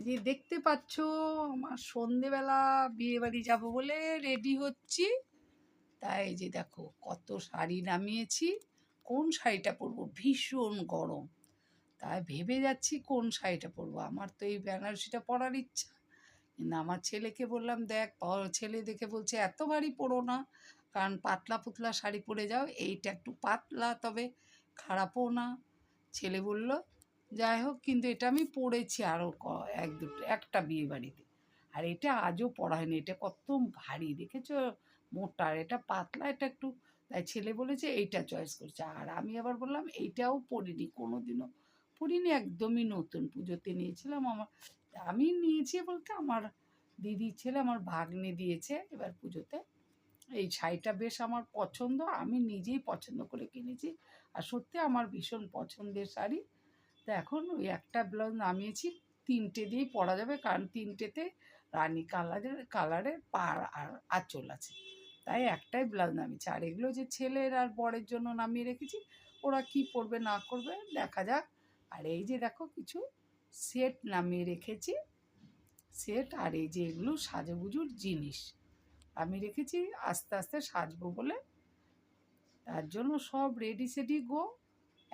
যে দেখতে পাচ্ছ, আমার সন্ধেবেলা বিয়ে বাড়ি যাব বলে রেডি হচ্ছি। তাই যে দেখো, কত শাড়ি নামিয়েছি। কোন শাড়িটা পরবো? ভীষণ গরম। তাই ভেবে যাচ্ছি কোন শাড়িটা পরবো? আমার তো এই বেনারসিটা পরার ইচ্ছা। কিন্তু আমার ছেলেকে বললাম, দেখ ছেলে দেখে বলছে, এত ভারী পরো না। কারণ পাতলা পুতলা শাড়ি পরে যাও। এইটা একটু পাতলা, তবে খারাপও না। ছেলে বলল যাই হোক, কিন্তু এটা আমি পড়েছি আরও এক দুটো, একটা বিয়ে বাড়িতে। আর এটা আজও পড়া হয়নি, এটা কত ভারী, দেখেছ? মোটা, আর এটা পাতলা, এটা একটু, তাই ছেলে বলেছে এইটা চয়েস করছে। আর আমি আবার বললাম, এইটাও পড়িনি কোনো দিনও পড়িনি, একদমই নতুন পুজোতে নিয়েছিলাম আমার, আমি নিয়েছি বলতে আমার দিদির ছেলে, আমার ভাগ্নে দিয়েছে এবার পুজোতে। এই শাড়িটা বেশ আমার পছন্দ, আমি নিজেই পছন্দ করে কিনেছি। আর সত্যি আমার ভীষণ পছন্দের শাড়ি। তো এখন ওই একটা ব্লাউজ নামিয়েছি, তিনটে দিয়েই পরা যাবে কারণ তিনটেতে রানী কালারের কালারের পার আর আঁচল আছে। তাই একটাই ব্লাউজ নামিয়েছি। আর এগুলো যে ছেলের আর বরের জন্য নামিয়ে রেখেছি, ওরা কি পরবে না করবে দেখা যাক। আর এই যে দেখো কিছু সেট নামিয়ে রেখেছি, সেট আর এই যে এগুলো সাজুগুজুর জিনিস। আমি রেখেছি আস্তে আস্তে সাজবো বলে। তার জন্য সব রেডি সেডি গো।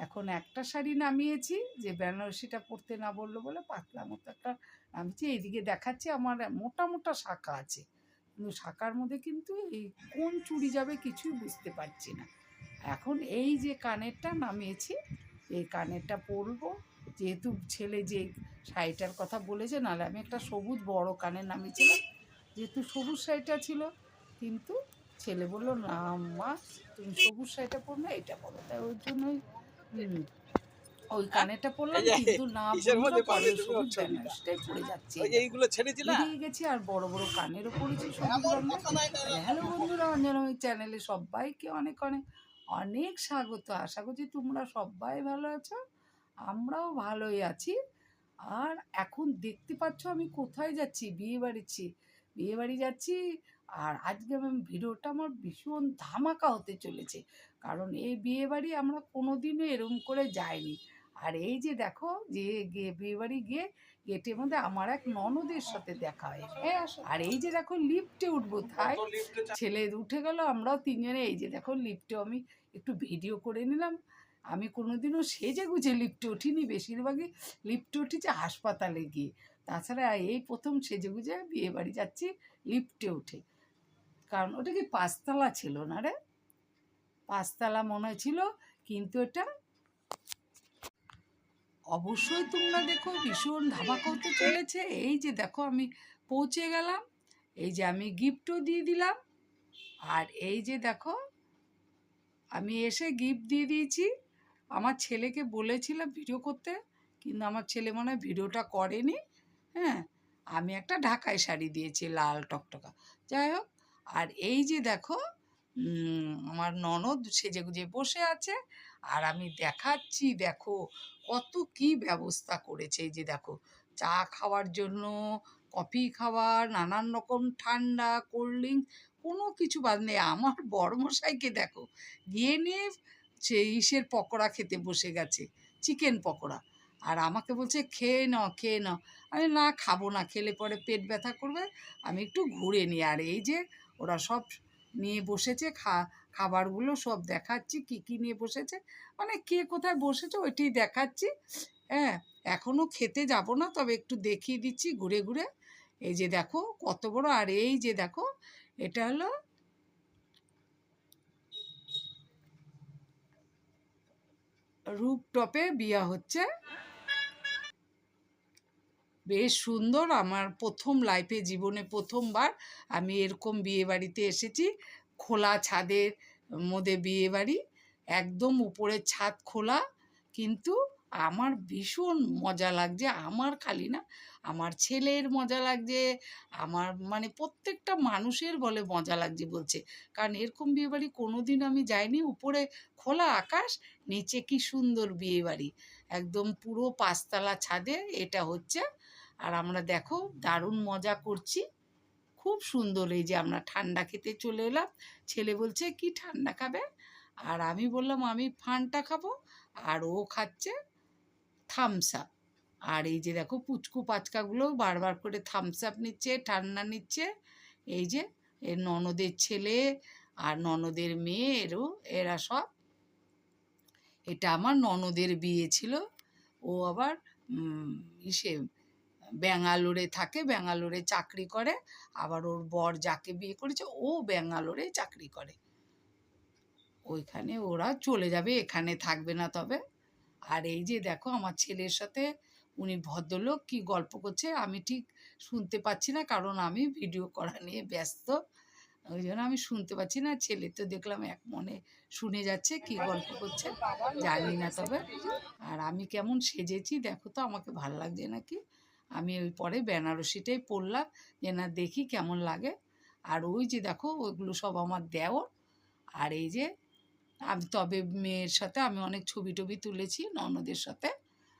এখন একটা শাড়ি নামিয়েছি, যে বেনারসিটা পরতে না বলল বলে পাতলা মতো একটা নামিয়েছি। এইদিকে দেখাচ্ছি আমার মোটা মোটা শাখা আছে। কিন্তু শাখার মধ্যে কিন্তু এই কোন চুড়ি যাবে কিছুই বুঝতে পারছি না। এখন এই যে কানেরটা নামিয়েছি, এই কানেরটা পরবো। যেহেতু ছেলে যে শাড়িটার কথা বলেছে, নাহলে আমি একটা সবুজ বড় কানের নামিয়েছিলাম। যেহেতু সবুজ শাড়িটা ছিল, কিন্তু ছেলে বলল, না মা, তুমি সবুজ শাড়িটা পরো না এটা পরো। তাই ওই জন্যই ওই কানেরটা পরলাম কিন্তু না বলল পরে সবুজ যাচ্ছে। এইগুলো ছেড়েছি না গেছি আর বড় বড় কানেরও পড়েছি। হ্যালো বন্ধুরা অঞ্জনমী চ্যানেলে সবাইকে অনেক অনেক অনেক স্বাগত। আশা করছি তোমরা সবাই ভালো আছো আমরাও ভালোই আছি। আর এখন দেখতে পাচ্ছ আমি কোথায় যাচ্ছি বিয়ে বাড়িছি। বিয়ে বাড়ি যাচ্ছি আর আজকে আমি ভিডিওটা আমার ভীষণ ধামাকা হতে চলেছে। কারণ এই বিয়ে বাড়ি আমরা কোনোদিনও এরম করে যাইনি। আর এই যে দেখো যে গিয়ে বিয়ে বাড়ি গিয়ে গেটের মধ্যে আমার এক ননদের সাথে দেখা হয়। আর এই যে দেখো লিফটে উঠবো তাই লিফটে চা- ছেলে উঠে গেল আমরাও তিনজনে এই যে দেখো লিফটে আমি একটু ভিডিও করে নিলাম। আমি কোনোদিনও সেজে গুজে লিফটে উঠিনি বেশিরভাগই লিফটে উঠেছি হাসপাতালে গিয়ে। তাছাড়া এই প্রথম সেজে গুজে বিয়ে বাড়ি যাচ্ছি লিফটে উঠে। কারণ ওটা কি পাঁচতলা ছিল না রে? পাঁচতলা মনে ছিল, কিন্তু এটা অবশ্যই তোমরা দেখো ভীষণ ধাবা করতে চলেছে। এই যে দেখো আমি পৌঁছে গেলাম, এই যে আমি গিফটও দিয়ে দিলাম, আর এই যে দেখো আমি এসে গিফট দিয়ে দিয়েছি। আমার ছেলেকে বলেছিলাম ভিডিও করতে, কিন্তু আমার ছেলে মনে হয় ভিডিওটা করেনি হ্যাঁ? আমি একটা ঢাকাই শাড়ি দিয়েছি, লাল টকটকা। যাই হোক, আর এই যে দেখো আমার ননদ সেজে গুজে বসে আছে আর আমি দেখাচ্ছি, দেখো কত কি ব্যবস্থা করেছে এই যে দেখো। চা খাওয়ার জন্য, কফি খাওয়ার, নানান রকম ঠান্ডা কোল্ড ড্রিঙ্ক কোনো কিছু বাদ নেই। আমার বড়মশাইকে দেখো, গিয়ে নিয়ে সে ইসের পকোড়া খেতে বসে গেছে চিকেন পকোড়া। আর আমাকে বলছে, খেয়ে নাও খেয়ে নাও। আমি না, খাব না, খেলে পরে পেট ব্যথা করবে। আমি একটু ঘুরে নিই। আর এই যে ওরা সব নিয়ে বসেছে, খা, খাবারগুলো সব দেখাচ্ছি, কি কি নিয়ে বসেছে। মানে কে কোথায় বসেছে ওইটাই দেখাচ্ছি। হ্যাঁ এখনও খেতে যাব না, তবে একটু দেখিয়ে দিচ্ছি ঘুরে ঘুরে। এই যে দেখো, কত বড়, আর এই যে দেখো, এটা হলো রূপটপে বিয়া হচ্ছে। বেশ সুন্দর আমার প্রথম লাইফে জীবনে প্রথমবার আমি এরকম বিয়ে বাড়িতে এসেছি। খোলা ছাদের মধ্যে বিয়ে বাড়ি, একদম উপরের ছাদ খোলা, কিন্তু আমার ভীষণ মজা লাগছে। আমার খালি না, আমার ছেলের মজা লাগছে, আমার মানে প্রত্যেকটা মানুষের বলে মজা লাগছে বলছে। কারণ এরকম বিয়ে বাড়ি কোনোদিন আমি যাইনি, উপরে খোলা আকাশ, নিচে কি সুন্দর বিয়ে বাড়ি। একদম পুরো পাঁচতলা ছাদে, এটা হচ্ছে আর আমরা দেখো দারুণ মজা করছি। খুব সুন্দর এই যে আমরা ঠান্ডা খেতে চলে এলাম। ছেলে বলছে, কি ঠান্ডা খাবে? আর আমি বললাম, আমি ফানটা খাব। আর ও খাচ্ছে থামস আপ আর এই যে দেখো পুচকু পাচকাগুলো বারবার করে থামস আপ নিচ্ছে, ঠান্ডা নিচ্ছে। এই যে এর ননদের ছেলে আর ননদের মেয়ে, এরও, এরা সব। এটা আমার ননদের বিয়ে ছিল। ও আবার ইসে ব্যাঙ্গালোরে থাকে, ব্যাঙ্গালোরে চাকরি করে, আবার ওর বর যাকে বিয়ে করেছে, ও ব্যাঙ্গালোরে চাকরি করে। ওইখানে ওরা চলে যাবে, এখানে থাকবে না তবে। আর এই যে দেখো, আমার ছেলের সাথে উনি ভদ্রলোক, কি গল্প করছে, আমি ঠিক শুনতে পাচ্ছি না, কারণ আমি ভিডিও করা নিয়ে ব্যস্ত। ওই জন্য আমি শুনতে পাচ্ছি না, ছেলে তো দেখলাম এক মনে শুনে যাচ্ছে, কি গল্প করছে, জানি না তবে। আর আমি কেমন সেজেছি, দেখো তো, আমাকে ভালো লাগছে নাকি? আমি ওই পরে বেনারসিটাই পরলাম যে না দেখি কেমন লাগে। আর ওই যে দেখো ওইগুলো সব আমার দেওর। আর এই যে, আমি, তবে মেয়ের সাথে আমি অনেক ছবি টবি তুলেছি, ননদের সাথে।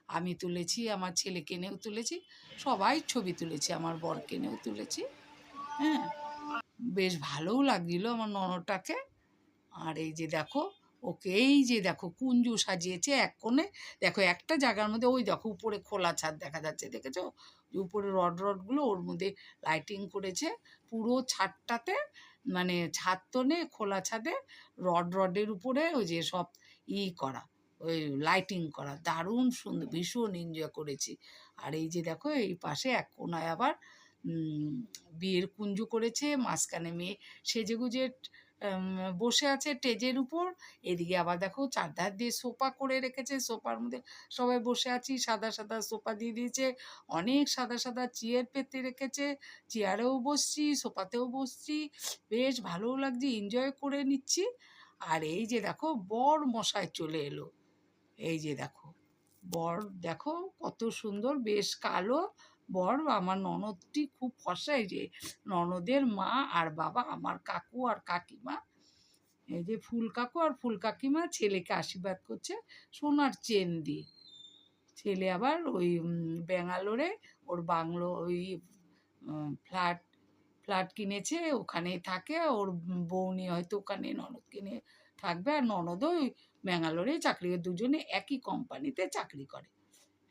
আমি তুলেছি, আমার ছেলেকে নিয়েও তুলেছি, সবাই ছবি তুলেছি, আমার বর কেনেও তুলেছি। হ্যাঁ বেশ ভালোও লাগছিল আমার ননদটাকে। আর এই যে দেখো ওকে এই যে দেখো কুঞ্জু সাজিয়েছে এক কোণে। দেখো একটা জায়গার মধ্যে ওই দেখো উপরে খোলা ছাদ দেখা যাচ্ছে দেখেছ? উপরে রড রডগুলো ওর মধ্যে লাইটিং করেছে। পুরো ছাদটাতে মানে ছাদ তো নেই খোলা ছাদে রড রডের উপরে ওই যে সব ই করা ওই লাইটিং করা। দারুণ সুন্দর ভীষণ এনজয় করেছি। আর এই যে দেখো এই পাশে এক কোনায় আবার বিয়ের কুঞ্জু করেছে মাঝখানে মেয়ে সেজে গুজে উম, বসে আছে টেজের উপর। এদিকে আবার দেখো চারধার দিয়ে সোফা করে রেখেছে। সোফার মধ্যে সবাই বসে আছি। সাদা সাদা সোফা দিয়ে দিয়েছে। অনেক সাদা সাদা চেয়ার পেতে রেখেছে। চেয়ারেও বসছি, সোফাতেও বসছি। বেশ ভালোও লাগছে, এনজয় করে নিচ্ছি। আর এই যে দেখো বর মশায় চলে এলো। এই যে দেখো, বর দেখো কত সুন্দর, বেশ কালো। বর আমার ননদটি খুব ফর্সা এই যে, ননদের মা আর বাবা, আমার কাকু আর কাকিমা। এই যে ফুল কাকু আর ফুল কাকিমা ছেলেকে আশীর্বাদ করছে সোনার চেন দিয়ে। ছেলে আবার ওই ব্যাঙ্গালোরে ওর বাংলো, ওই ফ্ল্যাট ফ্ল্যাট কিনেছে, ওখানেই থাকে। ওর বউনি হয়তো ওখানে ননদ কিনে থাকবে। আর ননদও ওই ব্যাঙ্গালোরে চাকরি দুজনে একই কোম্পানিতে চাকরি করে।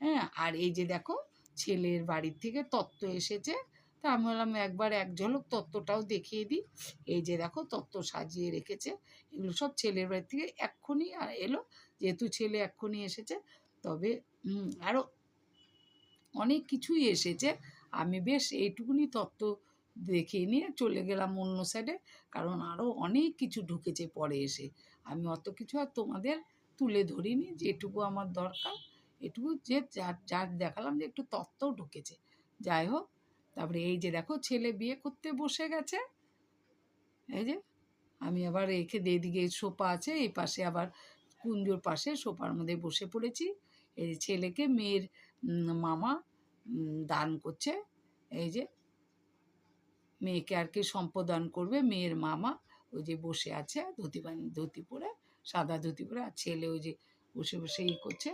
হ্যাঁ আর এই যে দেখো ছেলের বাড়ির থেকে তত্ত্ব এসেছে। তা আমি বললাম, একবার এক ঝলক তত্ত্বটাও দেখিয়ে দিই। এই যে দেখো, তত্ত্ব সাজিয়ে রেখেছে। এগুলো সব ছেলের বাড়ি থেকে এক্ষুনি এলো। যেহেতু ছেলে এক্ষুনি এসেছে, তবে আরও অনেক কিছুই এসেছে। আমি বেশ এইটুকুনি তত্ত্ব দেখে নিয়ে চলে গেলাম অন্য সাইডে কারণ আরও অনেক কিছু ঢুকেছে পরে এসে। আমি অত কিছু আর তোমাদের তুলে ধরিনি, যেটুকু আমার দরকার। এটুকু যে যার দেখালাম যে একটু তত্ত্বও ঢুকেছে। যাই হোক, তারপরে এই যে দেখো, ছেলে বিয়ে করতে বসে গেছে। এই যে, আমি আবার রেখে এদিকে সোফা আছে, এই পাশে আবার কুঞ্জোর পাশে সোফার মধ্যে বসে পড়েছি। এই যে ছেলেকে মেয়ের মামা দান করছে। এই যে, মেয়েকে আর কি সম্পদান করবে, মেয়ের মামা ওই যে বসে আছে ধুতি ধুতি পরে, সাদা ধুতি পরে, আর ছেলে ওই যে বসে বসে ই করছে।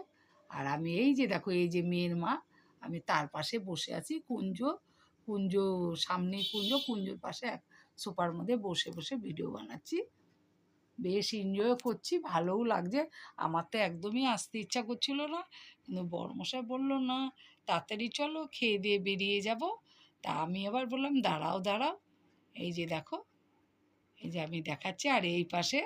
আর আমি এই যে দেখো, এই যে মেয়ের মা, আমি তার পাশে বসে আছি, কুঞ্জ কুঞ্জ সামনে কুঞ্জ, কুঞ্জর পাশে এক সোফার মধ্যে বসে বসে ভিডিও বানাচ্ছি। বেশ এনজয় করছি, ভালোও লাগছে। আমার তো একদমই আসতে ইচ্ছা করছিল না, কিন্তু বড়মশাই বলল, না, তাড়াতাড়ি চলো, খেয়ে দিয়ে বেরিয়ে যাব। তা আমি আবার বললাম, দাঁড়াও দাঁড়াও। এই যে দেখো, এই যে আমি দেখাচ্ছি, আর এই পাশে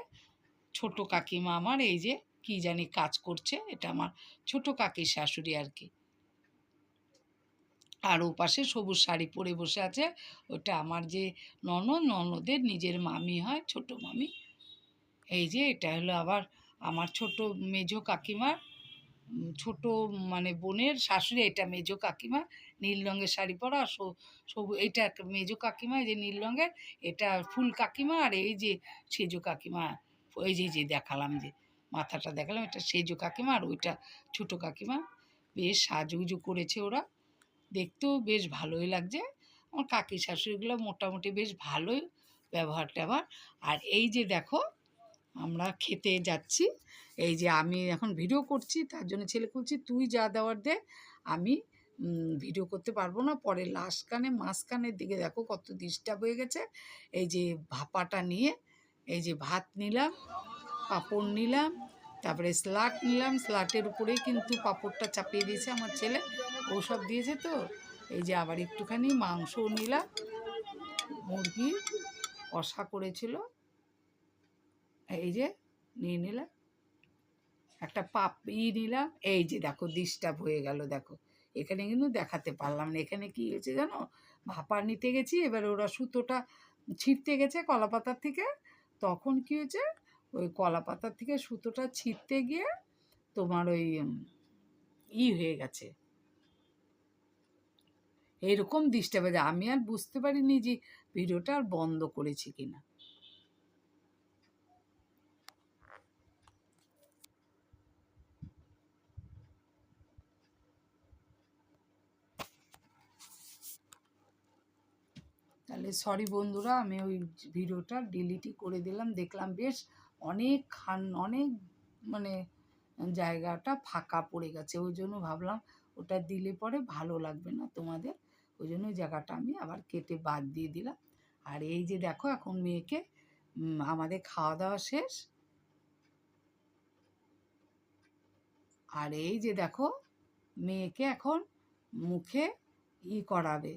ছোট কাকিমা আমার, এই যে কি জানি কাজ করছে, এটা আমার ছোট কাকির শাশুড়ি আর কি আর ও পাশে সবুজ শাড়ি পরে বসে আছে, ওটা আমার যে ননদ, ননদের নিজের মামি হয়, ছোট মামি। এই যে এটা হলো আবার আমার ছোট মেজো কাকিমার ছোট মানে বোনের শাশুড়ি, এটা মেজো কাকিমা, নীল রঙের শাড়ি পরা, আর সবু একটা মেজো কাকিমা, এই যে নীল রঙের, এটা ফুল কাকিমা, আর এই যে সেজো কাকিমা ওই যে যে দেখালাম যে। মাথাটা দেখালাম, এটা সেজো কাকিমা আর ওইটা ছোট কাকিমা। বেশ সাজুগুজু করেছে ওরা। দেখতেও বেশ ভালোই লাগছে। আমার কাকি শাশুড়িগুলো মোটামুটি বেশ ভালোই ব্যবহার ট্যাবহার। আর এই যে দেখো, আমরা খেতে যাচ্ছি। এই যে আমি এখন ভিডিও করছি, তার জন্য ছেলে বলছি তুই যা দেওয়ার দে। আমি ভিডিও করতে পারব না। পরে লাস্ট কানে মাঝখানের দিকে দেখো কত ডিস্টার্ব হয়ে গেছে। এই যে ভাপাটা নিয়ে, এই যে ভাত নিলাম। পাঁপড় নিলাম, তারপরে স্লাট নিলাম, স্লাটের উপরেই কিন্তু পাঁপড়টা চাপিয়ে দিয়েছে আমার ছেলে। ও সব দিয়েছে তো, এই যে আবার একটুখানি মাংসও নিলাম মুরগির কষা করেছিল, এই যে নিয়ে নিলাম, একটা পাপ ই নিলাম, এই যে দেখো ডিস্টার্ব হয়ে গেল, দেখো। এখানে কিন্তু দেখাতে পারলাম না, এখানে কি হয়েছে জানো? ভাপা নিতে গেছি, এবার ওরা সুতোটা ছিঁড়তে গেছে কলা পাতার থেকে, তখন কি হয়েছে? ওই কলা পাতার থেকে সুতোটা ছিঁড়তে গিয়ে তোমার ওই ই হয়ে গেছে। এরকম ডিস্টার্ব হয়েছে আমি আর বুঝতে পারিনি যে ভিডিওটা আর বন্ধ করেছি কিনা। তাহলে সরি বন্ধুরা, আমি ওই ভিডিওটা ডিলিটই করে দিলাম। দেখলাম বেশ অনেক খান, অনেক মানে জায়গাটা ফাঁকা পড়ে গেছে। ওই জন্য ভাবলাম ওটা দিলে পরে ভালো লাগবে না তোমাদের। ওই জন্য ওই জায়গাটা আমি আবার কেটে বাদ দিয়ে দিলাম। আর এই যে দেখো এখন মেয়েকে আমাদের খাওয়া দাওয়া শেষ। আর এই যে দেখো মেয়েকে এখন মুখে ই করাবে।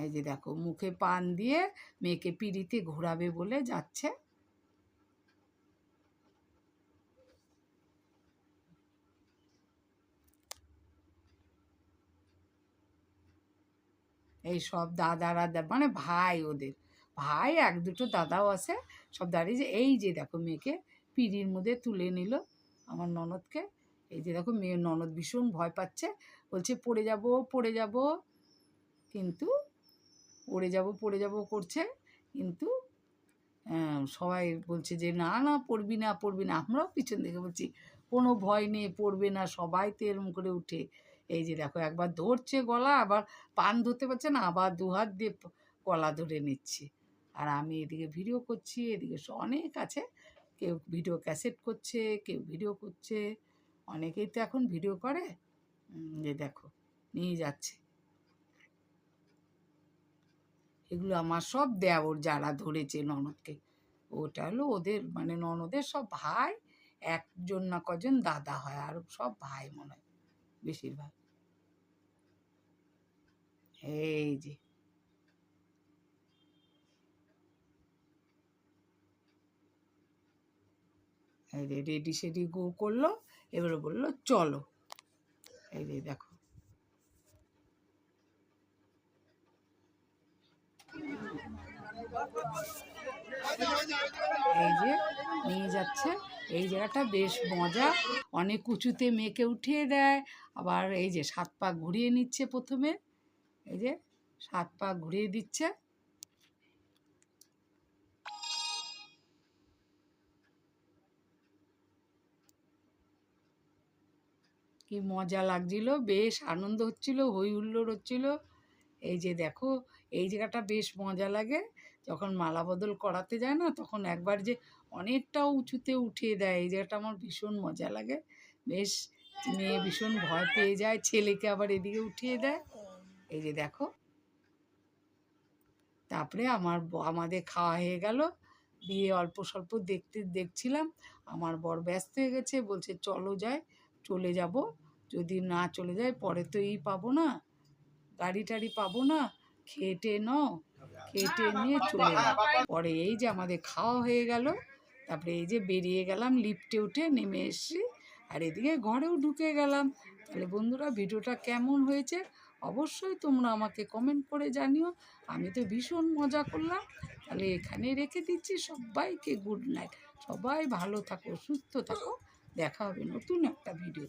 এই যে দেখো, মুখে পান দিয়ে মেয়েকে পিড়িতে ঘোরাবে বলে যাচ্ছে। এই সব দাদারা মানে ভাই ওদের। ভাই, এক দুটো দাদাও আছে, সব দাঁড়িয়ে যে এই যে দেখো মেয়েকে পিড়ির মধ্যে তুলে নিল আমার ননদকে। এই যে দেখো মেয়ের ননদ ভীষণ ভয় পাচ্ছে, বলছে, পড়ে যাব পড়ে যাব। কিন্তু পড়ে যাব পড়ে যাব করছে। কিন্তু সবাই বলছে যে, না না, পড়বি না পড়বি না। আমরাও পিছন থেকে বলছি, কোনো ভয় নেই, পড়বে না। সবাই তো এরম করে উঠে। এই যে দেখো, একবার ধরছে গলা, আবার পান ধরতে পারছে না, আবার দু হাত দিয়ে গলা ধরে নিচ্ছে। আর আমি এদিকে ভিডিও করছি, এদিকে অনেক আছে। কেউ ভিডিও ক্যাসেট করছে, কেউ ভিডিও করছে। অনেকেই তো এখন ভিডিও করে। যে দেখো, নিয়ে যাচ্ছে। এগুলো আমার সব দেওর যারা ধরেছে ননদকে। ওটা হলো ওদের মানে ননদের সব ভাই, একজন না কজন দাদা হয়, আর সব ভাই মনে হয়, বেশিরভাগ। এই যে। রেডি সেডি গো করল, এবারে বলল, চলো। এই দেখো। এই যে নিয়ে যাচ্ছে। এই জায়গাটা বেশ মজা। অনেক উঁচুতে মেয়েকে উঠিয়ে দেয়। আবার এই যে সাত পা ঘুরিয়ে নিচ্ছে প্রথমে। এই যে সাত পা ঘুরিয়ে দিচ্ছে। কি মজা লাগছিল। বেশ আনন্দ হচ্ছিল হই হুল্লোড় হচ্ছিল। এই যে দেখো এই জায়গাটা বেশ মজা লাগে। যখন মালা বদল করাতে যায় না, তখন একবার যে অনেকটা উঁচুতে উঠিয়ে দেয়, এই জায়গাটা আমার ভীষণ মজা লাগে। বেশ মেয়ে ভীষণ ভয় পেয়ে যায়, ছেলেকে আবার এদিকে উঠিয়ে দেয়। এই যে দেখো। তারপরে আমার আমাদের খাওয়া হয়ে গেল। দিয়ে অল্প স্বল্প দেখতে, দেখছিলাম। আমার বর ব্যস্ত হয়ে গেছে, বলছে, চলো যায় চলে যাব। যদি না চলে যায় পরে তো এই পাবো না। গাড়ি টাড়ি পাবো না। খেটে নাও খেটে নিয়ে চলে যাও। পরে এই যে আমাদের খাওয়া হয়ে গেল তারপরে এই যে বেরিয়ে গেলাম লিফটে উঠে নেমে এসছি আর এদিকে ঘরেও ঢুকে গেলাম। তাহলে বন্ধুরা ভিডিওটা কেমন হয়েছে অবশ্যই তোমরা আমাকে কমেন্ট করে জানিও। আমি তো ভীষণ মজা করলাম। তাহলে এখানে রেখে দিচ্ছি সবাইকে গুড নাইট সবাই ভালো থাকো সুস্থ থাকো। দেখা হবে নতুন একটা ভিডিও